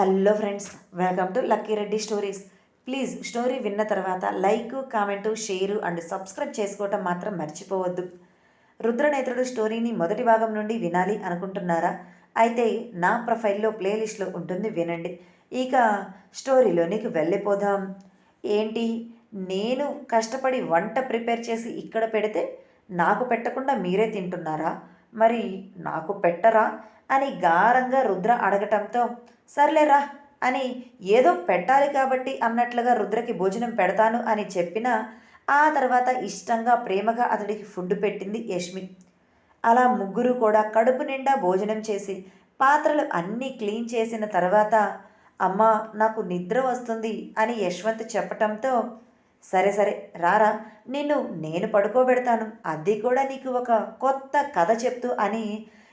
Hello friends welcome to Lucky Reddy stories. Please story విన్న తర్వాత like comment share and subscribe చేసుకోవటం మాత్రం మర్చిపోవద్దు. రుద్రనేత్రుడు స్టోరీని మొదటి భాగం నుండి వినాలి అనుకుంటున్నారా? అయితే నా ప్రొఫైల్లో ప్లేలిస్ట్లో ఉంటుంది వినండి. ఇక స్టోరీలోనికి వెళ్ళిపోదాం. ఏంటి? నేను కష్టపడి వంట ప్రిపేర్ చేసి ఇక్కడ పెడితే నాకు పెట్టకుండా మీరే తింటున్నారా? మరి నాకు పెట్టరా? అని గారంగా రుద్ర అడగటంతో సర్లేరా అని ఏదో పెట్టాలి కాబట్టి అన్నట్లుగా రుద్రకి భోజనం పెడతాను అని చెప్పిన ఆ తర్వాత ఇష్టంగా ప్రేమగా అతడికి ఫుడ్ పెట్టింది యష్మి. అలా ముగ్గురు కూడా కడుపు నిండా భోజనం చేసి పాత్రలు అన్నీ క్లీన్ చేసిన తర్వాత అమ్మ నాకు నిద్ర వస్తుంది అని యశ్వంత్ చెప్పటంతో సరే సరే రారా నిన్ను నేను పడుకోబెడతాను. అది కూడా నీకు ఒక కొత్త కథ చెప్తూ అని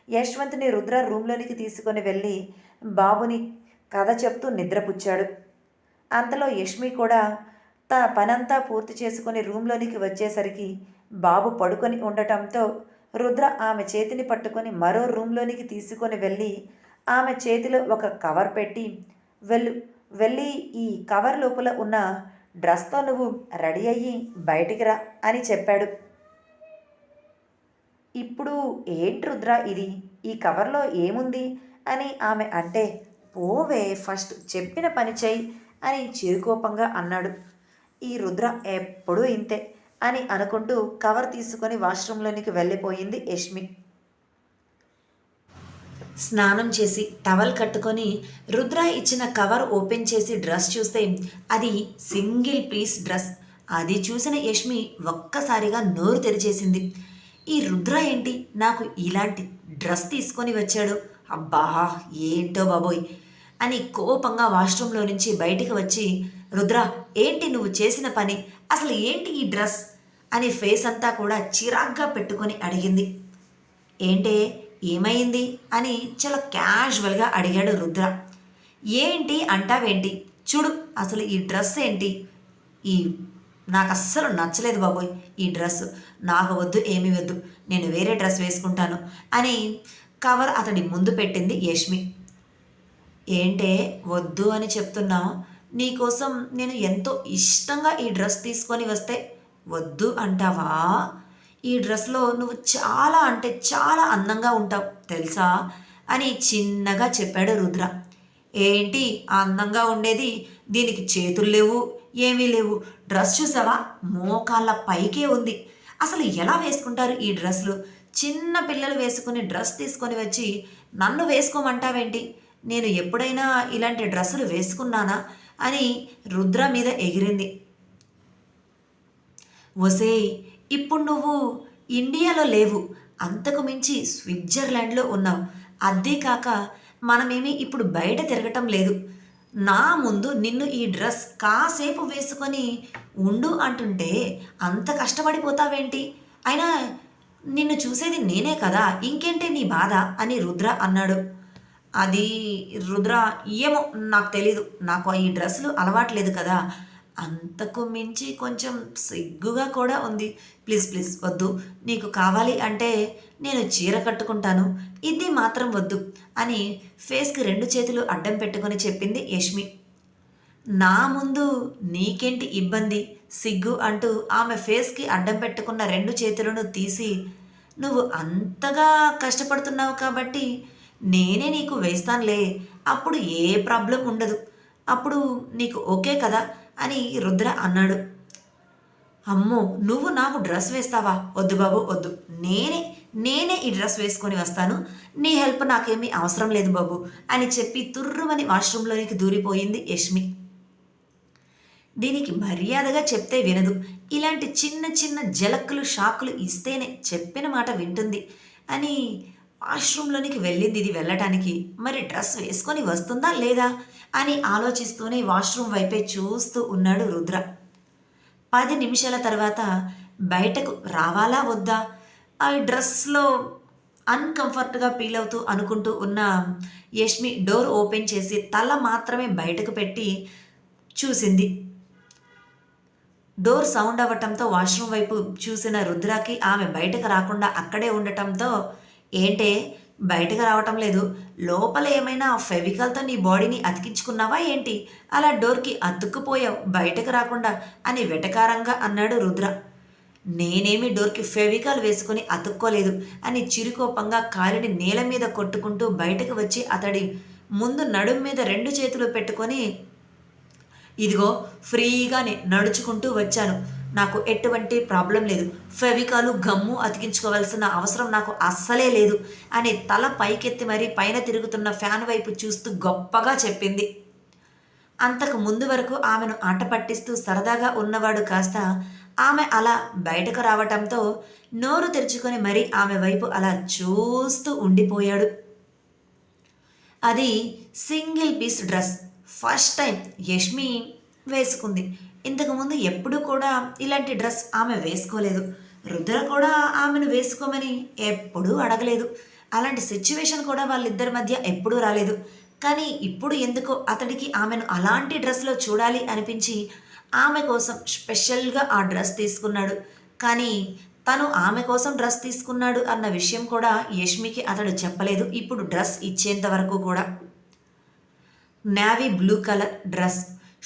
యశ్వంత్ని రుద్ర రూమ్లోనికి తీసుకొని వెళ్ళి బాబుని కథ చెప్తూ నిద్రపుచ్చాడు. అంతలో యష్మి కూడా తన పనంతా పూర్తి చేసుకుని రూమ్లోనికి వచ్చేసరికి బాబు పడుకొని ఉండటంతో రుద్ర ఆమె చేతిని పట్టుకొని మరో రూమ్లోనికి తీసుకొని వెళ్ళి ఆమె చేతిలో ఒక కవర్ పెట్టి వెళ్ళు వెళ్ళి ఈ కవర్ లోపల ఉన్న డ్రెస్తో నువ్వు రెడీ అయ్యి బయటికి రా అని చెప్పాడు. ఇప్పుడు ఏంటి రుద్ర ఇది? ఈ కవర్లో ఏముంది? అని ఆమె అంటే పోవే ఫస్ట్ చెప్పిన పని చెయ్యి అని చిరుకోపంగా అన్నాడు. ఈ రుద్ర ఎప్పుడూ ఇంతే అని అనుకుంటూ కవర్ తీసుకొని వాష్రూమ్లోనికి వెళ్ళిపోయింది యష్మి. స్నానం చేసి టవల్ కట్టుకొని రుద్ర ఇచ్చిన కవర్ ఓపెన్ చేసి డ్రెస్ చూస్తే అది సింగిల్ పీస్ డ్రెస్. అది చూసిన యష్మి ఒక్కసారిగా నోరు తెరిచేసింది. ఈ రుద్ర ఏంటి? నాకు ఇలాంటి డ్రెస్ తీసుకొని వచ్చాడు. అబ్బా ఏంటో బాబోయ్. అని కోపంగా వాష్రూమ్లో నుంచి బయటికి వచ్చి రుద్ర ఏంటి నువ్వు చేసిన పని? అసలు ఏంటి ఈ డ్రెస్? అని ఫేస్ అంతా కూడా చిరాగ్గా పెట్టుకొని అడిగింది. ఏంటే ఏమైంది? అని చాలా క్యాజువల్గా అడిగాడు రుద్ర. ఏంటి అంటావేంటి? చూడు అసలు ఈ డ్రెస్ ఏంటి? ఈ నాకు అస్సలు నచ్చలేదు బాబోయ్ ఈ డ్రెస్. నాకు వద్దు ఏమీ వద్దు. నేను వేరే డ్రెస్ వేసుకుంటాను అని కవర్ అతడి ముందు పెట్టింది యష్మి. ఏంటే వద్దు అని చెప్తున్నావు? నీకోసం నేను ఎంతో ఇష్టంగా ఈ డ్రెస్ తీసుకొని వస్తే వద్దు అంటావా? ఈ డ్రెస్లో నువ్వు చాలా అంటే చాలా అందంగా ఉంటావు తెలుసా? అని చిన్నగా చెప్పాడు రుద్ర. ఏంటి? అందంగా ఉండేది దీనికి చేతులు లేవు ఏమీ లేవు. డ్రెస్ చూసావా? మోకాళ్ళ పైకే ఉంది. అసలు ఎలా వేసుకుంటారు ఈ డ్రెస్లు చిన్న పిల్లలు వేసుకుని డ్రెస్ తీసుకొని వచ్చి నన్ను వేసుకోమంటావేంటి? నేను ఎప్పుడైనా ఇలాంటి డ్రెస్సులు వేసుకున్నానా? అని రుద్ర మీద ఎగిరింది. ఒసేయ్ ఇప్పుడు నువ్వు ఇండియాలో లేవు. అంతకు మించి స్విట్జర్లాండ్లో ఉన్నావు. అదేకాక మనమేమీ ఇప్పుడు బయట తిరగటం లేదు. నా ముందు నిన్ను ఈ డ్రెస్ కాసేపు వేసుకొని ఉండు అంటుంటే అంత కష్టపడిపోతావేంటి? అయినా నిన్ను చూసేది నేనే కదా ఇంకేంటి నీ బాధ? అని రుద్ర అన్నాడు. అది రుద్ర ఏమో నాకు తెలీదు. నాకు ఈ డ్రెస్సులు అలవాట్లేదు కదా. అంతకు మించి కొంచెం సిగ్గుగా కూడా ఉంది. ప్లీజ్ ప్లీజ్ వద్దు. నీకు కావాలి అంటే నేను చీర కట్టుకుంటాను. ఇది మాత్రం వద్దు అని ఫేస్కి రెండు చేతులు అడ్డం పెట్టుకొని చెప్పింది యష్మి. నా ముందు నీకేంటి ఇబ్బంది? సిగ్గు అంటూ ఆమె ఫేస్కి అడ్డం పెట్టుకున్న రెండు చేతులను తీసి నువ్వు అంతగా కష్టపడుతున్నావు కాబట్టి నేనే నీకు వేస్తానులే. అప్పుడు ఏ ప్రాబ్లం ఉండదు. అప్పుడు నీకు ఓకే కదా? అని రుద్ర అన్నాడు. అమ్మో నువ్వు నాకు డ్రెస్ వేస్తావా? వద్దు బాబు వద్దు. నేనే నేనే ఈ డ్రెస్ వేసుకొని వస్తాను. నీ హెల్ప్ నాకేమీ అవసరం లేదు బాబు అని చెప్పి తుర్రుమని వాష్రూమ్లోనికి దూరిపోయింది యష్మి. దీనికి మర్యాదగా చెప్తే వినదు. ఇలాంటి చిన్న చిన్న జలక్కులు షాకులు ఇస్తేనే చెప్పిన మాట వింటుంది అని వాష్రూమ్లోనికి వెళ్ళింది ఇది వెళ్ళటానికి. మరి డ్రెస్ వేసుకొని వస్తుందా లేదా? అని ఆలోచిస్తూనే వాష్రూమ్ వైపే చూస్తూ ఉన్నాడు రుద్ర. పది నిమిషాల తర్వాత బయటకు రావాలా వద్దా? ఆ డ్రెస్లో అన్కంఫర్ట్గా ఫీల్ అవుతూ అనుకుంటూ ఉన్న యష్మి డోర్ ఓపెన్ చేసి తల మాత్రమే బయటకు పెట్టి చూసింది. డోర్ సౌండ్ అవ్వటంతో వాష్రూమ్ వైపు చూసిన రుద్రాకి ఆమె బయటకు రాకుండా అక్కడే ఉండటంతో ఏంటే బయటకు రావటం లేదు. లోపల ఏమైనా ఫెవికల్తో నీ బాడీని అతికించుకున్నావా ఏంటి? అలా డోర్కి అతుక్కుపోయావు. బయటకు రాకుండా అని వెటకారంగా అన్నాడు రుద్ర. నేనేమి డోర్కి ఫెవికాల్ వేసుకుని అతుక్కోలేదు అని చిరుకోపంగా కాలిని నేల మీద కొట్టుకుంటూ బయటకు వచ్చి అతడి ముందు నడుం మీద రెండు చేతులు పెట్టుకొని ఇదిగో ఫ్రీగానే నడుచుకుంటూ వచ్చాను. నాకు ఎటువంటి ప్రాబ్లం లేదు. ఫెవికాలు గమ్ము అతికించుకోవాల్సిన అవసరం నాకు అస్సలే లేదు అని తల పైకెత్తి మరీ పైన తిరుగుతున్న ఫ్యాన్ వైపు చూస్తూ గొప్పగా చెప్పింది. అంతకు ముందు వరకు ఆమెను ఆట పట్టిస్తూ సరదాగా ఉన్నవాడు కాస్త ఆమె అలా బయటకు రావటంతో నోరు తెరుచుకొని మరీ ఆమె వైపు అలా చూస్తూ ఉండిపోయాడు. అది single piece dress. First time Yashmi వేసుకుంది. ఇంతకుముందు ఎప్పుడూ కూడా ఇలాంటి డ్రెస్ ఆమె వేసుకోలేదు. రుద్ర కూడా ఆమెను వేసుకోమని ఎప్పుడూ అడగలేదు. అలాంటి సిచ్యువేషన్ కూడా వాళ్ళిద్దరి మధ్య ఎప్పుడూ రాలేదు. కానీ ఇప్పుడు ఎందుకో అతడికి ఆమెను అలాంటి డ్రెస్లో చూడాలి అనిపించి ఆమె కోసం స్పెషల్గా ఆ డ్రెస్ తీసుకున్నాడు. కానీ తను ఆమె కోసం డ్రెస్ తీసుకున్నాడు అన్న విషయం కూడా యష్మికి అతడు చెప్పలేదు. ఇప్పుడు డ్రెస్ ఇచ్చేంత వరకు కూడా. Navy blue colour dress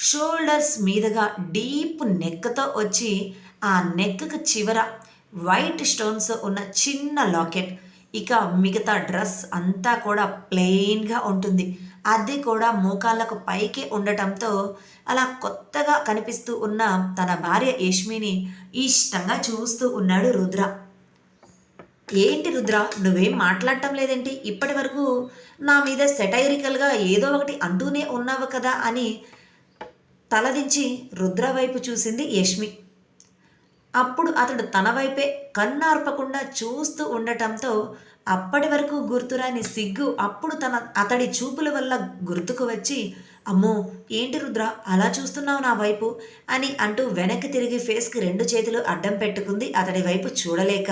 shoulders మీదుగా డీప్ నెక్తో వచ్చి ఆ నెక్కు చివర వైట్ స్టోన్స్ ఉన్న చిన్న లాకెట్ ఇక మిగతా డ్రెస్ అంతా కూడా ప్లెయిన్గా ఉంటుంది. అది కూడా మోకాళ్ళకు పైకి ఉండటంతో అలా కొత్తగా కనిపిస్తూ ఉన్న తన భార్య యష్మిని ఇష్టంగా చూస్తూ ఉన్నాడు రుద్ర. ఏంటి రుద్ర నువ్వేం మాట్లాడటం లేదేంటి? ఇప్పటి వరకు నా మీద సెటైరికల్గా ఏదో ఒకటి అంటూనే ఉన్నావు కదా అని తలదించి రుద్ర వైపు చూసింది యష్మి. అప్పుడు అతడు తన వైపే కన్నార్పకుండా చూస్తూ ఉండటంతో అప్పటి వరకు గుర్తురాని సిగ్గు అప్పుడు తన అతడి చూపుల వల్ల గుర్తుకు వచ్చి అమ్మో ఏంటి రుద్ర అలా చూస్తున్నావు నా వైపు? అని అంటూ వెనక్కి తిరిగి ఫేస్కి రెండు చేతులు అడ్డం పెట్టుకుంది అతడి వైపు చూడలేక.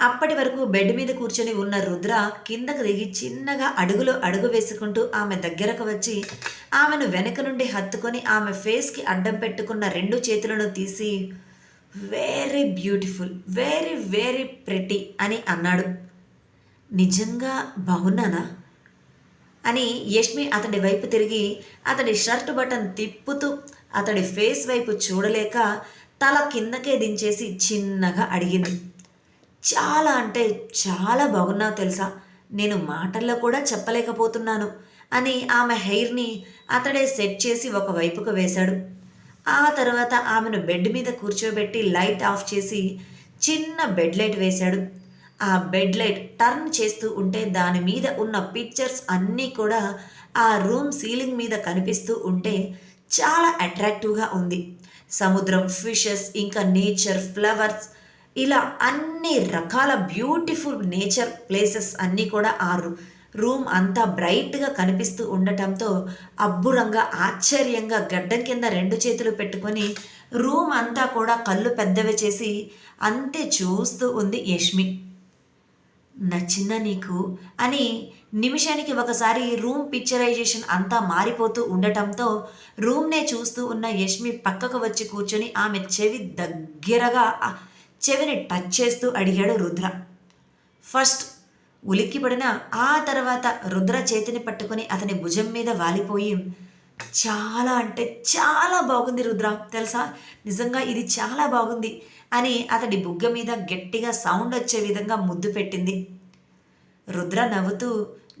అప్పటి వరకు బెడ్ మీద కూర్చొని ఉన్న రుద్ర కిందకు దిగి చిన్నగా అడుగులో అడుగు వేసుకుంటూ ఆమె దగ్గరకు వచ్చి ఆమెను వెనక నుండి హత్తుకొని ఆమె ఫేస్కి అడ్డం పెట్టుకున్న రెండు చేతులను తీసి very beautiful very very pretty అని అన్నాడు. నిజంగా బాగున్నానా? అని యష్మి అతడి వైపు తిరిగి అతడి షర్ట్ బటన్ తిప్పుతూ అతడి ఫేస్ వైపు చూడలేక తల కిందకే దించేసి చిన్నగా అడిగింది. చాలా అంటే చాలా బాగున్నావు తెలుసా. నేను మాటల్లో కూడా చెప్పలేకపోతున్నాను అని ఆమె హెయిర్ని అతడే సెట్ చేసి ఒక వైపుకు వేశాడు. ఆ తర్వాత ఆమెను బెడ్ మీద కూర్చోబెట్టి లైట్ ఆఫ్ చేసి చిన్న బెడ్ లైట్ వేశాడు. ఆ బెడ్ లైట్ టర్న్ చేస్తూ ఉంటే దాని మీద ఉన్న పిక్చర్స్ అన్నీ కూడా ఆ రూమ్ సీలింగ్ మీద కనిపిస్తూ ఉంటే చాలా అట్రాక్టివ్గా ఉంది. సముద్రం ఫిషెస్ ఇంకా నేచర్ ఫ్లవర్స్ ఇలా అన్ని రకాల బ్యూటిఫుల్ నేచర్ ప్లేసెస్ అన్నీ కూడా ఆ రూమ్ అంతా బ్రైట్గా కనిపిస్తూ ఉండటంతో అబ్బురంగా ఆశ్చర్యంగా గడ్డం కింద రెండు చేతులు పెట్టుకొని రూమ్ అంతా కూడా కళ్ళు పెద్దవి చేసి అంతే చూస్తూ ఉంది యష్మి. నచ్చిందా నీకు? అని నిమిషానికి ఒకసారి రూమ్ పిక్చరైజేషన్ అంతా మారిపోతూ ఉండటంతో రూమ్నే చూస్తూ ఉన్న యష్మి పక్కకు వచ్చి కూర్చొని ఆమె చెవి దగ్గరగా చెవిని టచ్ చేస్తూ అడిగాడు రుద్ర. ఫస్ట్ ఉలిక్కిపడిన ఆ తర్వాత రుద్ర చేతిని పట్టుకొని అతని భుజం మీద వాలిపోయి చాలా అంటే చాలా బాగుంది రుద్ర తెలుసా? నిజంగా ఇది చాలా బాగుంది అని అతడి బుగ్గ మీద గట్టిగా సౌండ్ వచ్చే విధంగా ముద్దు పెట్టింది. రుద్ర నవ్వుతూ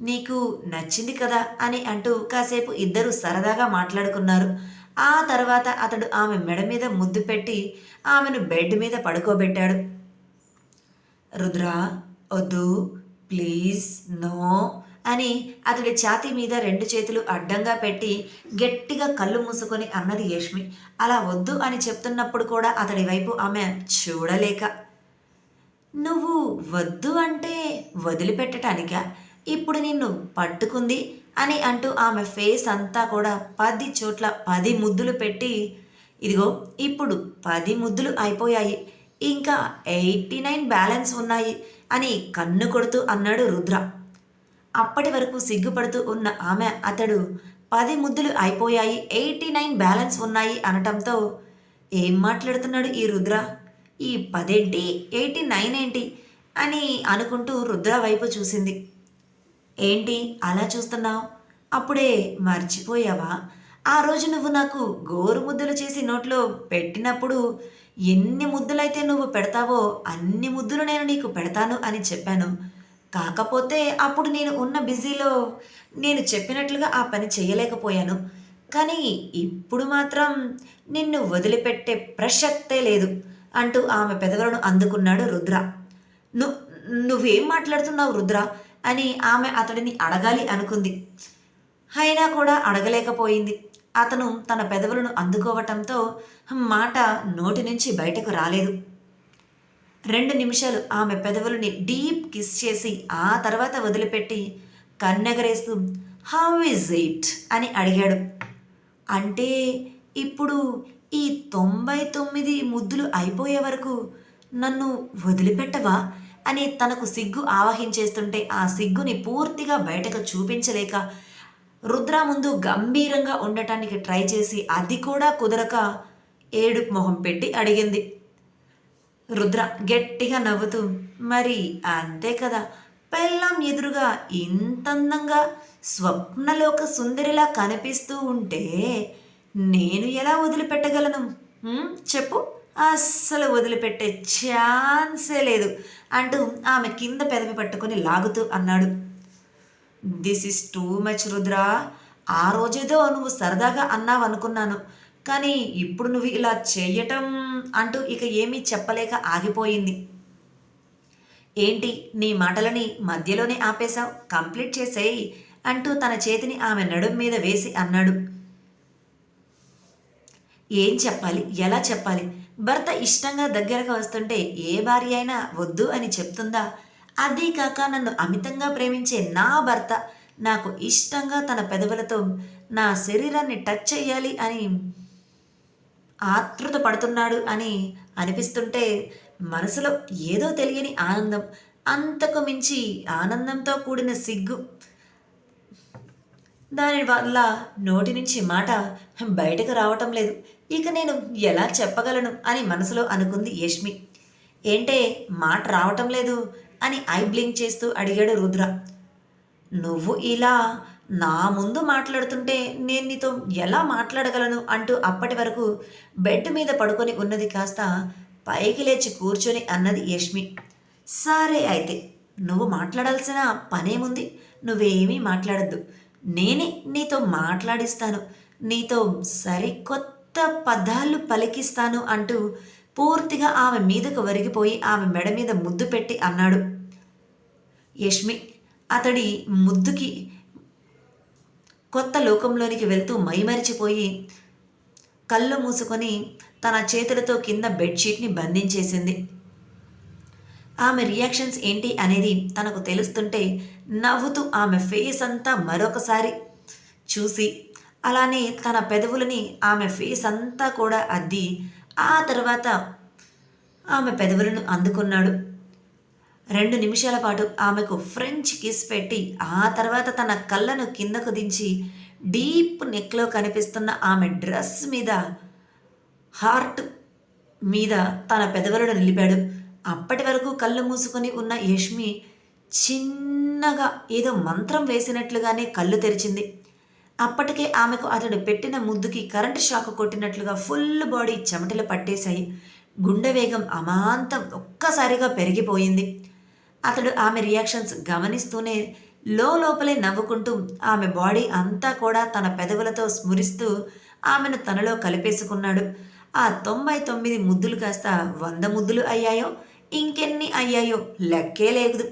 నీకు నచ్చింది కదా అని అంటూ కాసేపు ఇద్దరు సరదాగా మాట్లాడుకున్నారు. ఆ తర్వాత అతడు ఆమె మెడ మీద ముద్దు పెట్టి ఆమెను బెడ్ మీద పడుకోబెట్టాడు. రుద్ర వద్దు ప్లీజ్ నో అని అతడి ఛాతీ మీద రెండు చేతులు అడ్డంగా పెట్టి గట్టిగా కళ్ళు మూసుకొని అన్నది యష్మి. అలా వద్దు అని చెప్తున్నప్పుడు కూడా అతడి వైపు ఆమె చూడలేక నువ్వు వద్దు అంటే వదిలిపెట్టటానికా? ఇప్పుడు నిన్ను పట్టుకుంది అని అంటూ ఆమె ఫేస్ అంతా కూడా పది చోట్ల పది ముద్దులు పెట్టి ఇదిగో ఇప్పుడు పది ముద్దులు అయిపోయాయి. ఇంకా ఎయిటీ నైన్ బ్యాలెన్స్ ఉన్నాయి అని కన్ను కొడుతూ అన్నాడు రుద్ర. అప్పటి వరకు సిగ్గుపడుతూ ఉన్న ఆమె అతడు పది ముద్దులు అయిపోయాయి ఎయిటీ నైన్ బ్యాలెన్స్ ఉన్నాయి అనటంతో ఏం మాట్లాడుతున్నాడు ఈ రుద్ర? ఈ పదేంటి ఎయిటీ నైన్ ఏంటి అని అనుకుంటూ రుద్ర వైపు చూసింది. ఏంటి అలా చూస్తున్నావు? అప్పుడే మర్చిపోయావా? ఆ రోజు నువ్వు నాకు గోరు ముద్దలు చేసి నోట్లో పెట్టినప్పుడు ఎన్ని ముద్దులైతే నువ్వు పెడతావో అన్ని ముద్దులు నేను నీకు పెడతాను అని చెప్పాను. కాకపోతే అప్పుడు నేను ఉన్న బిజీలో నేను చెప్పినట్లుగా ఆ పని చేయలేకపోయాను. కానీ ఇప్పుడు మాత్రం నిన్ను వదిలిపెట్టే ప్రసక్తే లేదు అంటూ ఆమె పెదవులను అందుకున్నాడు రుద్ర. ను నువ్వేం మాట్లాడుతున్నావు రుద్ర? అని ఆమె అతడిని అడగాలి అనుకుంది. అయినా కూడా అడగలేకపోయింది. అతను తన పెదవులను అందుకోవటంతో మాట నోటి నుంచి బయటకు రాలేదు. రెండు నిమిషాలు ఆమె పెదవులని డీప్ కిస్ చేసి ఆ తర్వాత వదిలిపెట్టి కన్నెగరేస్తూ హౌ ఇస్ ఇట్ అని అడిగాడు. అంటే ఇప్పుడు ఈ తొంభై తొమ్మిది ముద్దులు అయిపోయే వరకు నన్ను వదిలిపెట్టవా అని తనకు సిగ్గు ఆవహించేస్తుంటే ఆ సిగ్గుని పూర్తిగా బయటకు చూపించలేక రుద్ర ముందు గంభీరంగా ఉండటానికి ట్రై చేసి అది కూడా కుదరక ఏడుపు మొహం పెట్టి అడిగింది. రుద్ర గట్టిగా నవ్వుతూ మరి అంతే కదా పెళ్ళం ఎదురుగా ఇంత అందంగా స్వప్నలోక సుందరిలా కనిపిస్తూ ఉంటే నేను ఎలా వదిలిపెట్టగలను? చెప్పు. అస్సలు వదిలిపెట్టే ఛాన్సే లేదు అంటూ ఆమె కింద పెదవి పట్టుకొని లాగుతూ అన్నాడు. This is too much Rudra ఆ రోజేదో నువ్వు సరదాగా అన్నావు అనుకున్నాను కానీ ఇప్పుడు నువ్వు ఇలా చేయటం అంటూ ఇక ఏమీ చెప్పలేక ఆగిపోయింది. ఏంటి నీ మాటలని మధ్యలోనే ఆపేశావు? కంప్లీట్ చేసేయి అంటూ తన చేతిని ఆమె నడుం మీద వేసి అన్నాడు. ఏం చెప్పాలి? ఎలా చెప్పాలి? భర్త ఇష్టంగా దగ్గరకు వస్తుంటే ఏ భార్య అయినా వద్దు అని చెప్తుందా? అదేకాక నన్ను అమితంగా ప్రేమించే నా భర్త నాకు ఇష్టంగా తన పెదవులతో నా శరీరాన్ని టచ్ చేయాలి అని ఆతృత పడుతున్నాడు అని అనిపిస్తుంటే మనసులో ఏదో తెలియని ఆనందం అంతకు మించి ఆనందంతో కూడిన సిగ్గు. దాని వల్ల నోటి నుంచి మాట బయటకు రావటం లేదు. ఇక నేను ఎలా చెప్పగలను అని మనసులో అనుకుంది యష్మి. ఏంటే మాట రావటం లేదు. అని ఐ బ్లింక్ చేస్తూ అడిగాడు రుద్ర. నువ్వు ఇలా నా ముందు మాట్లాడుతుంటే నేను నీతో ఎలా మాట్లాడగలను అంటూ అప్పటి వరకు బెడ్ మీద పడుకొని ఉన్నది కాస్త పైకి లేచి కూర్చొని అన్నది యష్మి. సరే అయితే నువ్వు మాట్లాడాల్సిన పనేముంది? నువ్వేమీ మాట్లాడద్దు. నేనే నీతో మాట్లాడిస్తాను. నీతో సరికొత్త పదాలు పలికిస్తాను అంటూ పూర్తిగా ఆమె మీదకు వరిగిపోయి ఆమె మెడ మీద ముద్దు పెట్టి అన్నాడు. యష్మి అతడి ముద్దుకి కొత్త లోకంలోనికి వెళ్తూ మైమరిచిపోయి కళ్ళు మూసుకొని తన చేతులతో కింద బెడ్షీట్ని బంధించేసింది. ఆమె రియాక్షన్స్ ఏంటి అనేది తనకు తెలుస్తుంటే నవ్వుతూ ఆమె ఫేస్ అంతా మరొకసారి చూసి అలానే తన పెదవులని ఆమె ఫేస్ అంతా కూడా అద్ది ఆ తర్వాత ఆమె పెదవులను అందుకున్నాడు. రెండు నిమిషాల పాటు ఆమెకు ఫ్రెంచ్ కిస్ పెట్టి ఆ తర్వాత తన కళ్ళను కిందకు దించి డీప్ నెక్లో కనిపిస్తున్న ఆమె డ్రెస్ మీద హార్ట్ మీద తన పెదవులను నిలిపాడు. అప్పటి వరకు కళ్ళు మూసుకొని ఉన్న యష్మి చిన్నగా ఏదో మంత్రం వేసినట్లుగానే కళ్ళు తెరిచింది. అప్పటికే ఆమెకు అతడు పెట్టిన ముద్దుకి కరెంటు షాక్ కొట్టినట్లుగా ఫుల్ బాడీ చెమటలు పట్టేశాయి. గుండె వేగం అమాంతం ఒక్కసారిగా పెరిగిపోయింది. అతడు ఆమె రియాక్షన్స్ గమనిస్తూనే లో లోపలే నవ్వుకుంటూ ఆమె బాడీ అంతా కూడా తన పెదవులతో స్మరిస్తూ ఆమెను తనలో కలిపేసుకున్నాడు. ఆ తొంభై తొమ్మిది ముద్దులు కాస్త వంద ముద్దులు అయ్యాయో ఇంకెన్ని అయ్యాయో లెక్కే లేదు.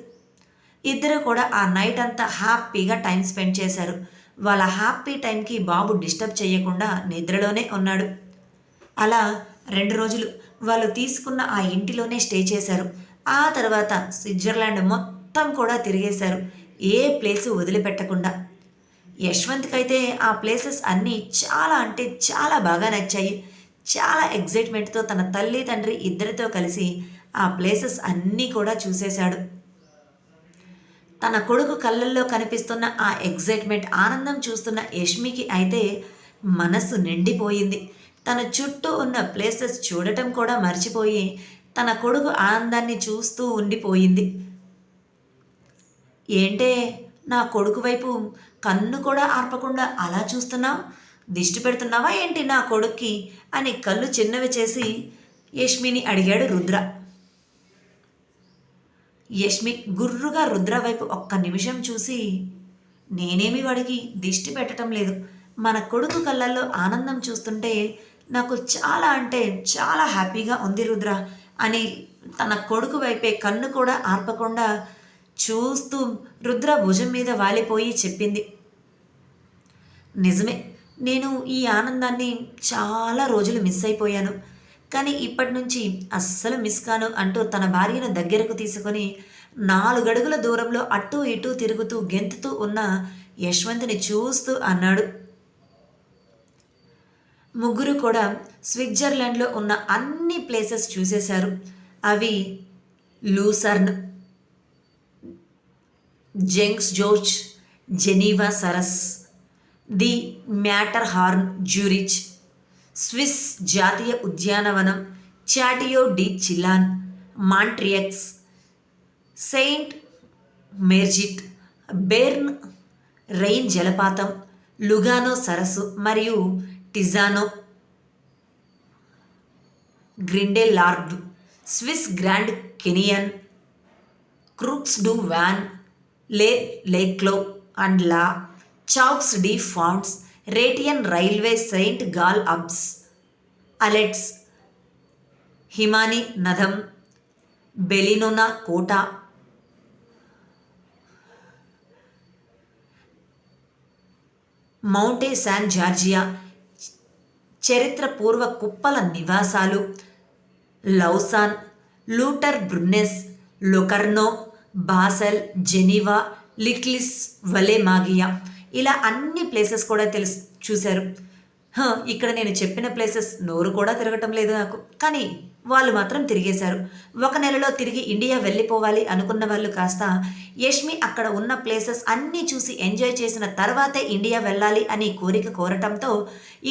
ఇద్దరు కూడా ఆ నైట్ అంతా హ్యాపీగా టైం స్పెండ్ చేశారు. వాళ్ళ హ్యాపీ టైంకి బాబు డిస్టర్బ్ చేయకుండా నిద్రలోనే ఉన్నాడు. అలా రెండు రోజులు వాళ్ళు తీసుకున్న ఆ ఇంటిలోనే స్టే చేశారు. ఆ తర్వాత స్విట్జర్లాండ్ మొత్తం కూడా తిరిగేశారు. ఏ ప్లేసు వదిలిపెట్టకుండా. యశ్వంత్కైతే ఆ ప్లేసెస్ అన్నీ చాలా అంటే చాలా బాగా నచ్చాయి. చాలా ఎగ్జైట్మెంట్తో తన తల్లి తండ్రి ఇద్దరితో కలిసి ఆ ప్లేసెస్ అన్నీ కూడా చూసేశాడు. తన కొడుకు కళ్ళల్లో కనిపిస్తున్న ఆ ఎగ్జైట్మెంట్ ఆనందం చూస్తున్న యష్మికి అయితే మనస్సు నిండిపోయింది. తన చుట్టూ ఉన్న ప్లేసెస్ చూడటం కూడా మర్చిపోయి తన కొడుకు ఆనందాన్ని చూస్తూ ఉండిపోయింది. ఏంటే నా కొడుకు వైపు కన్ను కూడా ఆర్పకుండా అలా చూస్తున్నావు? దిష్టి పెడుతున్నావా ఏంటి నా కొడుక్కి? అని కళ్ళు చిన్నవి చేసి యష్మిని అడిగాడు రుద్ర. యష్మి గుర్రుగా రుద్ర వైపు ఒక్క నిమిషం చూసి నేనేమి వాడికి దిష్టి పెట్టడం లేదు. మన కొడుకు కళ్ళల్లో ఆనందం చూస్తుంటే నాకు చాలా అంటే చాలా హ్యాపీగా ఉంది రుద్ర అని తన కొడుకు వైపే కన్ను కూడా ఆర్పకుండా చూస్తూ రుద్ర భుజం మీద వాలిపోయి చెప్పింది. నిజమే నేను ఈ ఆనందాన్ని చాలా రోజులు మిస్ అయిపోయాను. కానీ ఇప్పటి నుంచి అస్సలు మిస్ కాను అంటూ తన భార్యను దగ్గరకు తీసుకొని నాలుగడుగుల దూరంలో అటూ ఇటూ తిరుగుతూ గెంతుతూ ఉన్న యశ్వంత్ని చూస్తూ అన్నాడు. ముగ్గురు కూడా స్విట్జర్లాండ్లో ఉన్న అన్ని ప్లేసెస్ చూసేశారు. అవి లూసర్న్ జెంగ్స్ జోర్జ్ జెనీవా సరస్ the Matterhorn Zurich Swiss జాతీయ ఉద్యానవనం Chateau de Chillon Montreux Saint Moritz Bern Rhine జలపాతం లుగానో సరస్సు మరియు Ticino Grindelwald Swiss Grand Canyon Creux du Van Le Locle and La Chaux de Fonds Rhaetian railway Saint Gall Alps Aletsch హిమాని నథం Bellinzona కోట Monte San Giorgio చరిత్రపూర్వ కుప్పల నివాసాలు Lausanne లూటర్ Brunnen Locarno Basel Geneva లిక్లిస్ Vallemaggia ఇలా అన్ని places కూడా తెలుసు చూశారు. ఇక్కడ నేను చెప్పిన ప్లేసెస్ నోరు కూడా తిరగటం లేదు నాకు. కానీ వాళ్ళు మాత్రం తిరిగేశారు. ఒక నెలలో తిరిగి ఇండియా వెళ్ళిపోవాలి అనుకున్న వాళ్ళు కాస్త యష్మి అక్కడ ఉన్న ప్లేసెస్ అన్నీ చూసి ఎంజాయ్ చేసిన తర్వాతే ఇండియా వెళ్ళాలి అని కోరిక కోరటంతో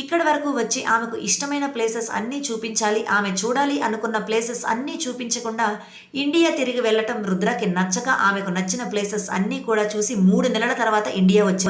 ఇక్కడి వరకు వచ్చి ఆమెకు ఇష్టమైన ప్లేసెస్ అన్నీ చూపించాలి ఆమె చూడాలి అనుకున్న ప్లేసెస్ అన్నీ చూపించకుండా ఇండియా తిరిగి వెళ్ళటం రుద్రకి నచ్చక ఆమెకు నచ్చిన ప్లేసెస్ అన్నీ కూడా చూసి మూడు నెలల తర్వాత ఇండియా వచ్చి